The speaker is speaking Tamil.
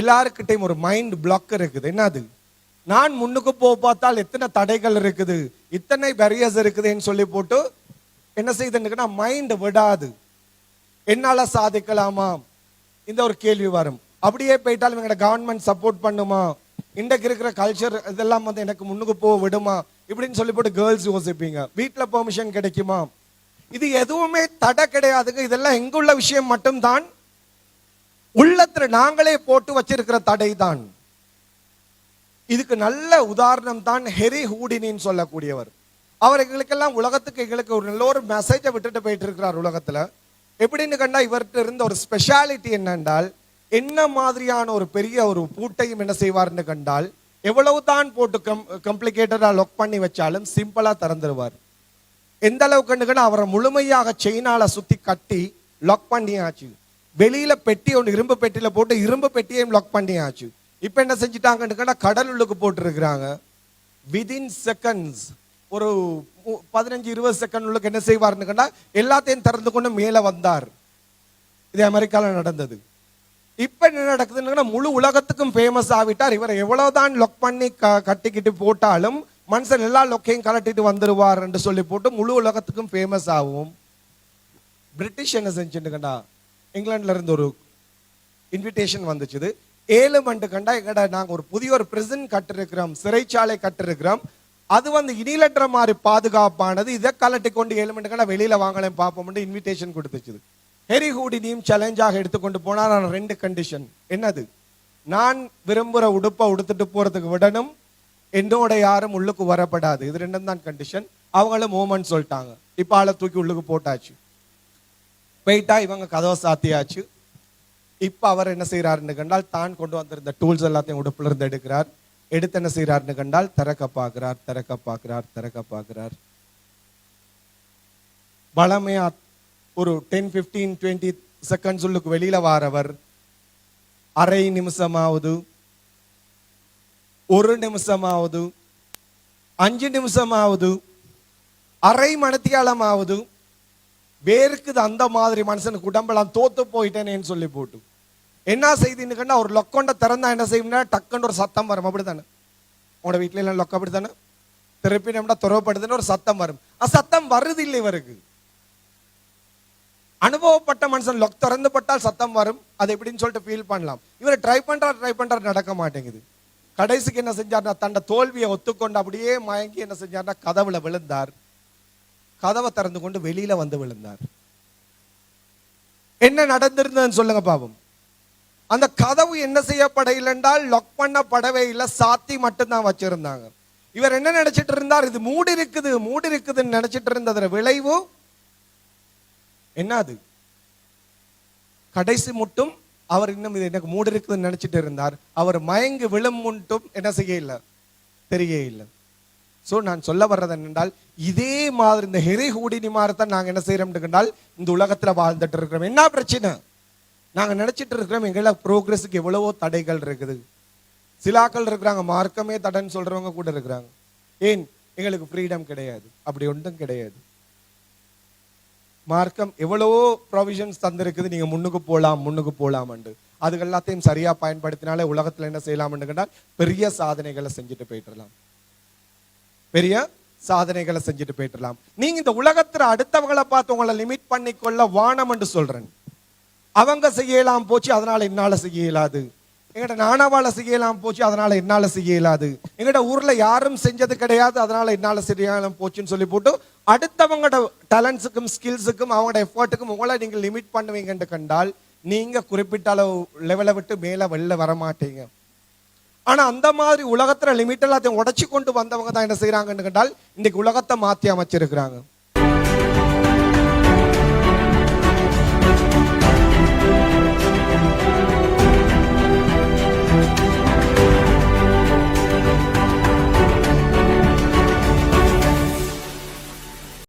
எல்லாருக்கிட்டையும் ஒரு மைண்ட் பிளாக் இருக்குது. என்னது? நான் முன்னுக்கு போக பார்த்தால் எத்தனை தடைகள் இருக்குது? இத்தனை பேரியர்ஸ் இருக்குதுன்னு சொல்லி போட்டு என்ன செய்யுதுன்னு மைண்ட் விடாது. என்னால் சாதிக்கலாமா? இந்த ஒரு கேள்வி வரும். அப்படியே போயிட்டாலும் எங்களோட கவர்மெண்ட் சப்போர்ட் பண்ணுமா? இன்றைக்கு இருக்கிற கல்ச்சர் இதெல்லாம் வந்து எனக்கு முன்னுக்கு போக விடுமா? இப்படின்னு சொல்லி போட்டு கேர்ள்ஸ் யோசிப்பீங்க. வீட்டில் பெர்மிஷன் கிடைக்குமா? இது எதுவுமே தடை கிடையாதுங்க. இதெல்லாம் எங்குள்ள விஷயம் மட்டும்தான். உள்ளத்துல நாங்களே போட்டு வச்சிருக்கிற தடை தான் இதுக்கு நல்ல உதாரணம் தான் ஹெரி ஹூடினின்னு சொல்லக்கூடியவர். அவர் எங்களுக்கெல்லாம் உலகத்துக்கு எங்களுக்கு ஒரு நல்ல ஒரு மெசேஜை விட்டுட்டு போயிட்டு இருக்கிறார் உலகத்துல. எப்படின்னு கண்டா இவர்கிட்ட இருந்த ஒரு ஸ்பெஷாலிட்டி என்னென்றால் என்ன மாதிரியான ஒரு பெரிய ஒரு பூட்டையும் என்ன செய்வார்னு கண்டால் எவ்வளவு தான் போட்டு கம் கம்ப்ளிகேட்டடா லொக் பண்ணி வச்சாலும் சிம்பிளா திறந்துருவார். எந்த அளவுக்கு அவரை முழுமையாக செயினால சுத்தி கட்டி லாக் பண்ணியாச்சு. வெளியில பெட்டி ஒன்று இரும்பு பெட்டியில போட்டு இரும்பு பெட்டியையும் லாக் பண்ணியாச்சு. இப்ப என்ன செஞ்சுட்டாங்கன்னு கடல் உள்ளுக்கு போட்டுருக்குறாங்க. விதின் செகண்ட்ஸ் ஒரு பதினஞ்சு இருபது செகண்ட் உள்ளுக்கு என்ன செய்வார்னு கண்டா எல்லாத்தையும் திறந்து கொண்டு மேலே வந்தார். இது அமெரிக்காவில் நடந்தது. இப்போ என்ன நடக்குதுன்னு முழு உலகத்துக்கும் ஃபேமஸ் ஆகிட்டார். இவரை எவ்வளோதான் லொக் பண்ணி க- கட்டிக்கிட்டு போட்டாலும் மனுஷன் எல்லா லொக்கையும் கலட்டிட்டு வந்துருவார் என்று சொல்லி போட்டு முழு உலகத்துக்கும் ஃபேமஸ் ஆகும். பிரிட்டிஷ் என்ன செஞ்சுட்டுக்கண்டா இங்கிலாண்டில் இருந்து ஒரு இன்விடேஷன் வந்துச்சுது ஏழு மண்டு கண்டா எங்கடா நாங்கள் ஒரு புதிய ஒரு பிரிசன் கட்டிருக்கிறோம் சிறைச்சாலை கட்டிருக்கிறோம். அது வந்து இனிலற்ற மாதிரி பாதுகாப்பானது. இதை கலட்டி கொண்டு ஏழு மண்டு கண்டா வெளியில் வாங்கலாம் பார்ப்போம்னு இன்விடேஷன் கொடுத்துச்சுது ஹெரி நீம் சேலஞ்சாக எடுத்துக்கொண்டு போனால் நான் ரெண்டு கண்டிஷன் என்னது? நான் விரும்புகிற உடுப்பை உடுத்துட்டு போகிறதுக்கு விடணும். என்னோட யாரும் உள்ளுக்கு வரப்படாது. இது ரெண்டும் தான் கண்டிஷன் அவங்களும் மூமெண்ட் சொல்லிட்டாங்க. இப்போ ஆளை தூக்கி உள்ளுக்கு போட்டாச்சு. போயிட்டா இவங்க கதவை சாத்தியாச்சு. இப்ப அவர் என்ன செய்யறாருன்னு கண்டால் தான் கொண்டு வந்திருந்த டூல்ஸ் எல்லாத்தையும் உடுப்புல இருந்து எடுக்கிறார். எடுத்து என்ன செய்யறாருன்னு கண்டால் திறக்க பார்க்கிறார் திறக்க பார்க்கிறார் திறக்க பார்க்கிறார். பலமையா ஒரு டென் பிப்டீன் டுவெண்ட்டி செகண்ட்ஸ் உள்ளுக்கு வெளியில வாரவர். அரை நிமிஷமாவது ஒரு நிமிஷமாவது அஞ்சு நிமிஷமாவது அரை மணத்தியாலமாவது வேர்க்குது அந்த மாதிரி மனுஷனுக்கு உடம்பெல்லாம் தோத்து போயிட்டேனேன்னு சொல்லி போட்டு. என்ன செய்தின்னு கேட்டால் ஒரு லொக்கொண்ட திறந்தா என்ன செய்யும்னா டக்குன்னு ஒரு சத்தம் வரும். அப்படித்தானே? உங்களோட வீட்டில எல்லாம் லொக்க அப்படித்தானே? திருப்பி நம்மடா துறவப்படுதுன்னு ஒரு சத்தம் வரும். ஆ சத்தம் வருது இல்லை இவருக்கு. அனுபவப்பட்ட மனுஷன் லொக் திறந்து பட்டால் சத்தம் வரும். அது எப்படின்னு சொல்லிட்டு ஃபீல் பண்ணலாம். இவர் ட்ரை பண்றார் ட்ரை பண்றார் நடக்க மாட்டேங்குது. கடைசிக்கு என்ன செஞ்சார்னா தண்ட தோல்வியை ஒத்துக்கொண்டு அப்படியே மயங்கி என்ன செஞ்சார்னா கதவுல விழுந்தார். கதவை திறந்து கொண்டு வெளியில வந்து விழுந்தார். என்ன நடந்திருந்ததுன்னு சொல்லுங்க பாவம். அந்த கதவு என்ன செய்யப்படையில் என்றால் லொக் பண்ணப்படவே இல்லை சாத்தி மட்டும்தான் வச்சிருந்தாங்க. இவர் என்ன நினைச்சிட்டு இருந்தார்? இது மூடி இருக்குது மூடி இருக்குதுன்னு நினைச்சிட்டு இருந்ததுல விளைவு என்னது? கடைசி மட்டும் அவர் இன்னும் இது எனக்கு மூடி இருக்குதுன்னு நினைச்சிட்டு இருந்தார். அவர் மயங்கி விழும் மட்டும் என்ன செய்ய இல்லை தெரிய இல்லை. ஸோ நான் சொல்ல வர்றது என்னென்றால் இதே மாதிரி இந்த ஹெரி ஹூடினி மாதிரி தான் நாங்க என்ன செய்கிறோம்னு கண்டால் இந்த உலகத்துல வாழ்ந்துட்டு இருக்கிறோம். என்ன பிரச்சனை? நாங்க நினைச்சிட்டு இருக்கிறோம் எங்களை ப்ரோக்ரஸுக்கு எவ்வளவோ தடைகள் இருக்குது. சிலாக்கள் இருக்கிறாங்க மார்க்கமே தடைன்னு சொல்றவங்க கூட இருக்கிறாங்க. ஏன்? எங்களுக்கு ஃப்ரீடம் கிடையாது. அப்படி ஒன்றும் கிடையாது. மார்க்கம் எவ்வளவோ ப்ரொவிஷன்ஸ் தந்திருக்குது நீங்க முன்னுக்கு போகலாம் முன்னுக்கு போகலாம்ண்டு அது எல்லாத்தையும் சரியா பயன்படுத்தினாலே உலகத்துல என்ன செய்யலாம்னு கேட்டால் பெரிய சாதனைகளை செஞ்சுட்டு போயிட்டுலாம் பெரிய சாதனைகளை செஞ்சுட்டு போயிட்டுலாம் நீங்க இந்த உலகத்துல அடுத்தவங்களை பார்த்து உங்களை லிமிட் பண்ணிக்கொள்ள வானம் என்று சொல்றேன். அவங்க செய்யலாம் போச்சு அதனால என்னால செய்ய இயலாது. எங்கள்கிட்ட நானாவால செய்யலாம் போச்சு அதனால என்னால செய்ய இயலாது. எங்கள்கிட்ட ஊர்ல யாரும் செஞ்சது கிடையாது அதனால என்னால செய்யலாம் போச்சுன்னு சொல்லி போட்டு அடுத்தவங்களோட டேலண்ட்ஸுக்கும் ஸ்கில்ஸுக்கும் அவங்களோட எஃபர்ட்டுக்கும் உங்களை நீங்க லிமிட் பண்ணுவீங்கன்னு கண்டால் நீங்க குறிப்பிட்ட அளவு லெவலை விட்டு மேல வெளில வர மாட்டீங்க. ஆனா அந்த மாதிரி உலகத்துல லிமிட் எல்லாத்தையும் உடச்சி கொண்டு வந்தவங்க தான் என்ன செய்யறாங்கன்னு கேட்டால் இன்றைக்கு உலகத்தை மாத்தி அமைச்சிருக்கிறாங்க.